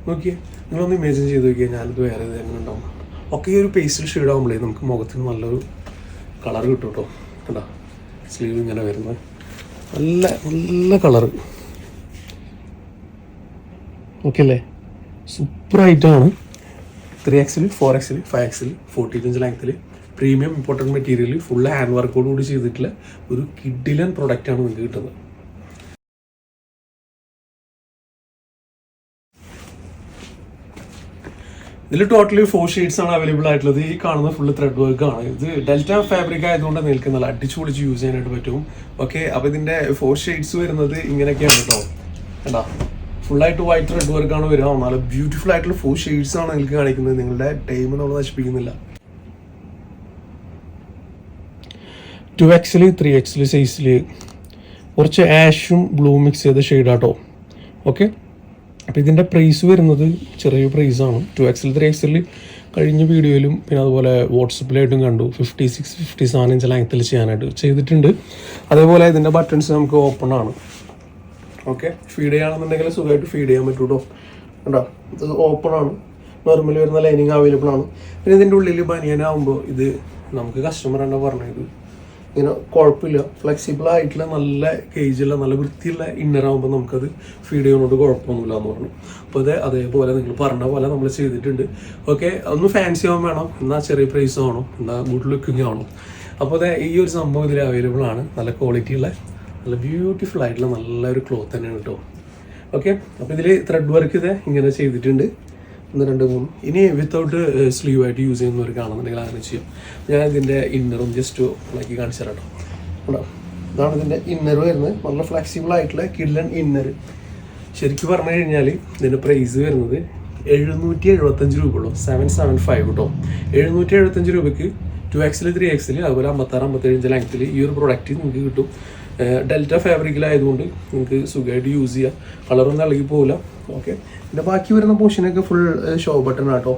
നോക്കിയേ നിങ്ങളൊന്ന് ഇമേജിൻ ചെയ്ത് നോക്കിയാൽ ഞാനിത് വേറെ ഇത് എങ്ങനെ ഉണ്ടാവും. ഒക്കെ ഈ ഒരു പേസ്റ്റൽ ഷെയ്ഡ് ആകുമ്പോഴേ നമുക്ക് മുഖത്തിന് നല്ലൊരു കളർ കിട്ടും കേട്ടോ. കണ്ടോ? സ്ലീവ് ഇങ്ങനെ വരുന്നത്. നല്ല നല്ല കളർ ഓക്കെ അല്ലേ? സൂപ്പറായിട്ടാണ് three XL four XL five XL forty inch ലെങ്ത്തിൽ premium important material full hand വർക്കോട് കൂടി ചെയ്തിട്ടുള്ള ഒരു കിഡിലൻ പ്രൊഡക്റ്റാണ് നിങ്ങൾക്ക് കിട്ടുന്നത്. ഇതിൽ ടോട്ടലി ഫോർ ഷെയ്ഡ്സ് ആണ് അവൈലബിൾ ആയിട്ടുള്ളത്. ഈ കാണുന്ന ഫുള്ള് ത്രെഡ് വർക്ക് ആണ്. ഇത് ഡെൽറ്റ ഫാബ്രിക് ആയതുകൊണ്ട് നിങ്ങൾക്ക് അടിച്ചു പൊളിച്ച് യൂസ് ചെയ്യാനായിട്ട് പറ്റും. ഓക്കെ അപ്പോൾ ഇതിന്റെ ഫോർ ഷെയ്ഡ്സ് വരുന്നത് ഇങ്ങനെയൊക്കെയാണ് കേട്ടോ കണ്ടാ? ഫുള്ളായിട്ട് വൈറ്റ് ത്രെഡ് വർക്കാണ് വരിക. നല്ല ബ്യൂട്ടിഫുൾ ആയിട്ടുള്ള ഫോർ ഷെയ്ഡ്സ് ആണ് നിങ്ങൾക്ക് കാണിക്കുന്നത്. നിങ്ങളുടെ ടൈം നമ്മൾ നശിപ്പിക്കുന്നില്ല. ടു എക്സിൽ ത്രീ എക്സിൽ സൈസിൽ കുറച്ച് ആഷും ബ്ലൂ മിക്സ് ചെയ്ത ഷെയ്ഡാട്ടോ ഓക്കെ അപ്പോൾ ഇതിന്റെ പ്രൈസ് വരുന്നത് ചെറിയ പ്രൈസാണ് ടു എക്സിൽ ത്രീ എക്സിൽ കഴിഞ്ഞ വീഡിയോയിലും പിന്നെ അതുപോലെ വാട്സപ്പിലായിട്ടും കണ്ടു. Fifty six fifty seven inch ലെങ്ത്തിൽ ചെയ്യാനായിട്ട് ചെയ്തിട്ടുണ്ട്. അതേപോലെ ഇതിന്റെ ബട്ടൺസ് നമുക്ക് ഓപ്പൺ ആണ്. ഓക്കെ ഫീഡ് ചെയ്യുകയാണെന്നുണ്ടെങ്കിൽ സുഖമായിട്ട് ഫീഡ് ചെയ്യാൻ പറ്റും കേട്ടോ കണ്ടോ? ഇത് ഓപ്പൺ ആണ്. നോർമലി വരുന്ന ലൈനിങ് അവൈലബിൾ ആണ്. പിന്നെ ഇതിന്റെ ഉള്ളിൽ ബനിയനാകുമ്പോൾ ഇത് നമുക്ക് കസ്റ്റമർ തന്നെ പറഞ്ഞത് ഇങ്ങനെ കുഴപ്പമില്ല. ഫ്ലെക്സിബിൾ ആയിട്ടുള്ള നല്ല കേജുള്ള നല്ല വൃത്തിയുള്ള ഇന്നർ ആകുമ്പോൾ നമുക്കത് ഫീഡ് ചെയ്യുന്നതുകൊണ്ട് കുഴപ്പമൊന്നുമില്ല എന്ന് പറഞ്ഞു. അപ്പോൾ അത് അതേപോലെ നിങ്ങൾ പറഞ്ഞ പോലെ നമ്മൾ ചെയ്തിട്ടുണ്ട്. ഓക്കെ ഒന്ന് ഫാൻസി ആവാൻ വേണം. എന്നാൽ ചെറിയ പ്രൈസ് ആവണം. എന്നാൽ ഗുഡ് ലുക്കിംഗ് ആവണം. അപ്പോൾ അതെ ഈ ഒരു സംഭവം ഇതിൽ അവൈലബിൾ ആണ്. നല്ല ക്വാളിറ്റി ഉള്ള നല്ല ബ്യൂട്ടിഫുൾ ആയിട്ടുള്ള നല്ലൊരു ക്ലോത്ത് തന്നെയാണ് കേട്ടോ. ഓക്കെ അപ്പോൾ ഇതിൽ ത്രെഡ് വർക്ക് ഇത് ഇങ്ങനെ ചെയ്തിട്ടുണ്ട്. ഒന്ന് രണ്ട് മൂന്ന്. ഇനി വിത്തൗട്ട് സ്ലീവ് ആയിട്ട് യൂസ് ചെയ്യുന്നവർ കാണുന്നുണ്ടെങ്കിൽ അങ്ങനെ ചെയ്യാം. ഞാൻ ഇതിന്റെ ഇന്നറും ജസ്റ്റ് ഉണക്കി കാണിച്ചു തരാം കേട്ടോ ഇതാണ് ഇതിന്റെ ഇന്നർ വരുന്നത്. നല്ല ഫ്ലെക്സിബിൾ ആയിട്ടുള്ള കിഡ്ലൻ ഇന്നർ ശരിക്കും പറഞ്ഞു കഴിഞ്ഞാൽ ഇതിന്റെ പ്രൈസ് വരുന്നത് എഴുന്നൂറ്റി എഴുപത്തഞ്ച് രൂപ ഉള്ളൂ സെവൻ സെവൻ ഫൈവ് കേട്ടോ എഴുന്നൂറ്റി എഴുപത്തഞ്ച് രൂപയ്ക്ക് ടു എക്സിൽ ത്രീ എക്സിൽ അതുപോലെ അമ്പത്താറ് അമ്പത്തേഴ് ഇഞ്ച് ലെങ്ത്തിൽ ഈ ഒരു പ്രോഡക്റ്റ് നിങ്ങൾക്ക് കിട്ടും. ഡെൽറ്റ ഫാബ്രിക്കിലായതുകൊണ്ട് നിങ്ങൾക്ക് സുഖമായിട്ട് യൂസ് ചെയ്യാം. കളറൊന്നും ഇളകി പോകില്ല ഓക്കെ പിന്നെ ബാക്കി വരുന്ന പോർഷനൊക്കെ ഫുൾ ഷോ ബട്ടൺ ആട്ടോ.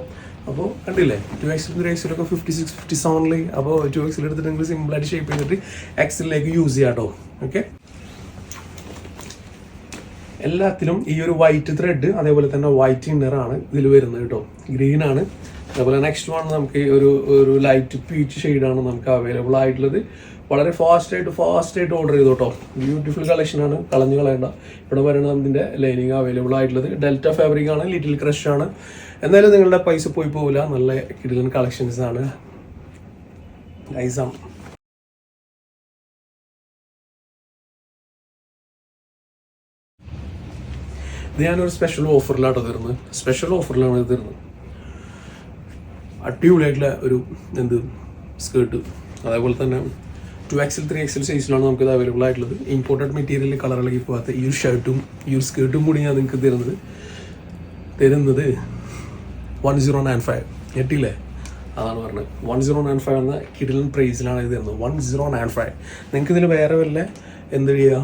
അപ്പോൾ കണ്ടില്ലേ? ടു എക്സിൽ ത്രീ എക്സിലൊക്കെ ഫിഫ്റ്റി സിക്സ് ഫിഫ്റ്റി സെവനിൽ അപ്പോൾ ടു എക്സിൽ എടുത്തിട്ട് നിങ്ങൾ സിമ്പിളായിട്ട് ഷേപ്പ് ചെയ്തിട്ട് എക്സിലേക്ക് യൂസ് ചെയ്യാം കേട്ടോ ഓക്കെ എല്ലാത്തിലും ഈ ഒരു വൈറ്റ് ത്രെഡ് അതേപോലെ തന്നെ വൈറ്റ് ഇന്നർ ആണ് ഇതിൽ വരുന്നത് കേട്ടോ ഗ്രീൻ ആണ്. അതേപോലെ നെക്സ്റ്റ് വൺ നമുക്ക് ഒരു ഒരു ലൈറ്റ് പീച്ച് ഷെയ്ഡാണ് നമുക്ക് അവൈലബിൾ ആയിട്ടുള്ളത്. വളരെ ഫാസ്റ്റ് ആയിട്ട് ഫാസ്റ്റ് ആയിട്ട് ഓർഡർ ചെയ്തു കേട്ടോ ബ്യൂട്ടിഫുൾ കളക്ഷനാണ് കളഞ്ഞു കളയണ്ട. ഇവിടെ വരണം ഇതിന്റെ ലൈനിങ് അവൈലബിൾ ആയിട്ടുള്ളത്. ഡെൽറ്റ ഫാബ്രിക് ആണ് ലിറ്റിൽ ക്രഷ് ആണ്. എന്നാലും നിങ്ങളുടെ പൈസ പോയി പോകില്ല നല്ല കിടിലൻ കളക്ഷൻസ് ആണ്. നൈസാണ് ഇത് ഞാനൊരു സ്പെഷ്യൽ ഓഫറിലാട്ടോ തരുന്നത്. സ്പെഷ്യൽ ഓഫറിലാണ് ഇത് തരുന്നത്. അടിപൊളിയായിട്ടുള്ള ഒരു എന്ത് സ്കേർട്ട് അതേപോലെ തന്നെ ടു എക്സൽ ത്രീ എക്സൽ സൈസിലാണ് നമുക്കിത് അവൈലബിൾ ആയിട്ടുള്ളത്. ഇമ്പോർട്ടന്റ് മെറ്റീരിയൽ കളറിലേക്ക് പോകാത്ത ഈ ഒരു ഷർട്ടും ഈ ഒരു സ്കേർട്ടും കൂടി ഞാൻ നിങ്ങൾക്ക് തരുന്നത്. തരുന്നത് വൺ സീറോ നയൻ ഫൈവ് ഞെട്ടില്ലേ അതാണ് പറഞ്ഞത്. വൺ സീറോ നയൻ ഫൈവ് എന്ന കിഡിലൻ പ്രൈസിലാണ് ഇത് തരുന്നത്. വൺ സീറോ നയൻ ഫൈവ് നിങ്ങൾക്ക് ഇതിൽ വേറെ വല്ല എന്ത് ചെയ്യുക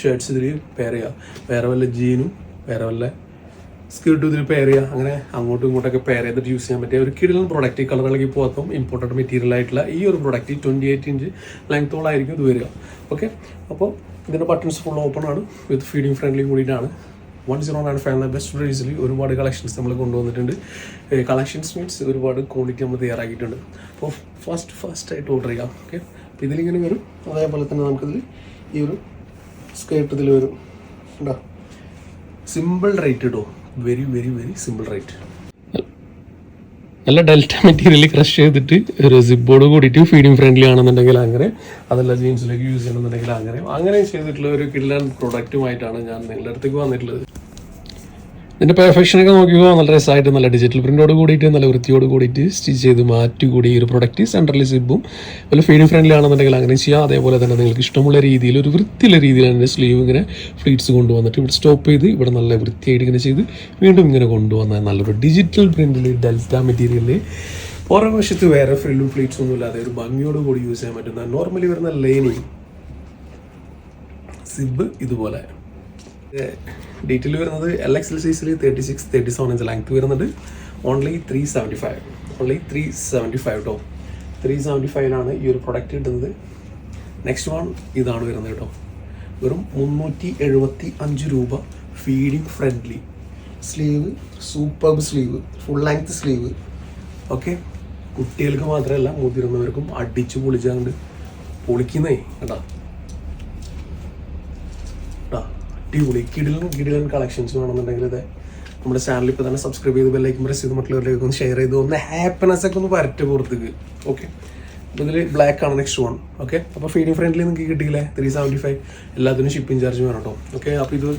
ഷർട്ട്സ് ഇതിൽ പെയർ ചെയ്യുക വേറെ വല്ല ജീനും വേറെ വല്ല സ്കേർട്ടും ഇതിൽ പെയർ ചെയ്യുക. അങ്ങനെ അങ്ങോട്ടും ഇങ്ങോട്ടൊക്കെ പെയർ ചെയ്തിട്ട് യൂസ് ചെയ്യാൻ പറ്റിയ ഒരു കിടിലൻ പ്രൊഡക്റ്റ് കളറുകളിലേക്ക് പോകാത്തും ഇമ്പോർട്ടന്റ് മെറ്റീരിയൽ ആയിട്ടുള്ള ഈ ഒരു പ്രൊഡക്റ്റ് ട്വന്റി എയ്റ്റ് ഇഞ്ച് ലെങ്ത്തോളായിരിക്കും ഇത് വരിക. ഓക്കെ അപ്പോൾ ഇതിന്റെ ബട്ടൺസ് ഫുൾ ഓപ്പൺ ആണ്. വിത്ത് ഫീഡിങ് ഫ്രണ്ട്ലി കൂടിയിട്ടാണ്. One zero nine five best പ്രൈസിൽ ഒരുപാട് കളക്ഷൻസ് നമ്മൾ കൊണ്ടുവന്നിട്ടുണ്ട്. കളക്ഷൻസ് മീൻസ് ഒരുപാട് ക്വാണ്ടിറ്റി നമ്മൾ തയ്യാറാക്കിയിട്ടുണ്ട്. അപ്പോൾ ഫസ്റ്റ് ഫസ്റ്റ് ആയിട്ട് ഓർഡർ ചെയ്യാം ഓക്കെ അപ്പോൾ ഇതിലിങ്ങനെ വരും. അതേപോലെ തന്നെ നമുക്കിതിൽ ഈ ഒരു സ്കേർട്ട് ഇതിൽ വരും. ഉണ്ടോ സിമ്പിൾ റേറ്റ് ഇടോ very very very simple rate നല്ല ഡെൽറ്റ മെറ്റീരിയൽ ക്രഷ് ചെയ്തിട്ട് ഒരു സിബോർഡ് കൂടിയിട്ട് ഫീഡിങ് ഫ്രണ്ട്ലി ആണെന്നുണ്ടെങ്കിൽ അങ്ങനെ അതല്ല ജീൻസിലേക്ക് യൂസ് ചെയ്യണമെന്നുണ്ടെങ്കിൽ അങ്ങനെ അങ്ങനെ ചെയ്തിട്ടുള്ള ഒരു കിഡ്ലാൻ പ്രൊഡക്റ്റുമായിട്ടാണ് ഞാൻ നിങ്ങളുടെ അടുത്തേക്ക് വന്നിട്ടുള്ളത്. ഇതിന്റെ പെർഫെക്ഷനൊക്കെ നോക്കിയോ നല്ല രസമായിട്ട് നല്ല ഡിജിറ്റൽ പ്രിന്റോട് കൂടിയിട്ട് നല്ല വൃത്തിയോട് കൂടിയിട്ട് സ്റ്റിച്ച് ചെയ്ത് മാറ്റി കൂടി ഒരു പ്രൊഡക്റ്റ് സെൻട്രലി സിബും അതുപോലെ ഫീഡ് ഫ്രണ്ട്ലി ആണെന്നുണ്ടെങ്കിൽ അങ്ങനെ ചെയ്യാം. അതേപോലെ തന്നെ നിങ്ങൾക്ക് ഇഷ്ടമുള്ള രീതിയിൽ ഒരു വൃത്തിയുള്ള രീതിയിൽ അതിന്റെ സ്ലീവ് ഇങ്ങനെ ഫ്ലീറ്റ്സ് കൊണ്ടുവന്നിട്ട് ഇവിടെ സ്റ്റോപ്പ് ചെയ്ത് ഇവിടെ നല്ല വൃത്തിയായിട്ട് ഇങ്ങനെ ചെയ്ത് വീണ്ടും ഇങ്ങനെ കൊണ്ടുവന്ന നല്ലൊരു ഡിജിറ്റൽ പ്രിന്റിൽ ഡെൽറ്റ മെറ്റീരിയലിൽ പുറം വശത്ത് വേറെ ഫ്രില്ലും ഫ്ലീറ്റ്സ് ഒന്നും ഇല്ലാതെ ഒരു ഭംഗിയോട് കൂടി യൂസ് ചെയ്യാൻ പറ്റുന്ന നോർമലി വരുന്ന ലൈനിങ് സിബ് ഇതുപോലെ. ഡീറ്റെയിൽ വരുന്നത് എൽ എക്സ് എൽ സൈസിൽ thirty six thirty seven inch length വരുന്നുണ്ട്. Only three seventy five only three seventy five കേട്ടോ ത്രീ സെവന്റി ഫൈവിലാണ് ഈ ഒരു പ്രൊഡക്റ്റ് കിട്ടുന്നത്. നെക്സ്റ്റ് വൺ ഇതാണ് വരുന്നത് കേട്ടോ വെറും മുന്നൂറ്റി എഴുപത്തി അഞ്ച് രൂപ feeding friendly sleeve superb sleeve full length sleeve okay കുട്ടികൾക്ക് മാത്രമല്ല മുതിർന്നവർക്കും അടിച്ചു പൊളിച്ചാണ്ട് പൊളിക്കുന്നേ കേട്ടോ കേട്ടോ അടിപൊളി. കിടിലൻ കിടിലൻ കളക്ഷൻസ് വേണമെന്നുണ്ടെങ്കിൽ ഇത് നമ്മുടെ ചാനൽ ഇപ്പോൾ തന്നെ സബ്സ്ക്രൈബ് ചെയ്ത് ബെല്ലൈക്കും പ്രസ് ചെയ്ത് മറ്റുള്ളവരിലേക്ക് ഒന്ന് ഷെയർ ചെയ്ത് ഒന്ന് ഹാപ്പിനെസ് ഒക്കെ ഒന്ന് വരട്ട് പുറത്തേക്ക്. ഓക്കെ ഇതിൽ ബ്ലാക്ക് ആണ് നെക്സ്റ്റ് വൺ ഓക്കെ അപ്പോൾ ഫീഡിങ് ഫ്രണ്ട്ലി നിങ്ങൾക്ക് കിട്ടിയില്ലേ? ത്രീ സെവന്റി ഫൈവ് എല്ലാത്തിനും ഷിപ്പിംഗ് ചാർജ് വേണം കേട്ടോ ഓക്കെ അപ്പോൾ ഇത്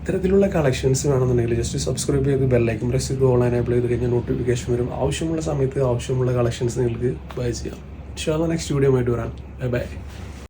ഇത്തരത്തിലുള്ള കളക്ഷൻസ് വേണമെന്നുണ്ടെങ്കിൽ ജസ്റ്റ് സബ്സ്ക്രൈബ് ചെയ്ത് ബെല്ലൈക്കും പ്രസ് ചെയ്ത് ഓൺലൈൻ എനേബിൾ ചെയ്ത് കഴിഞ്ഞാൽ നോട്ടിഫിക്കേഷൻ വരും. ആവശ്യമുള്ള സമയത്ത് ആവശ്യമുള്ള കളക്ഷൻസ് നിങ്ങൾക്ക് ബൈ ചെയ്യാം. ഷോ നെക്സ്റ്റ് വീഡിയോ ആയിട്ട് വരാം. Bye bye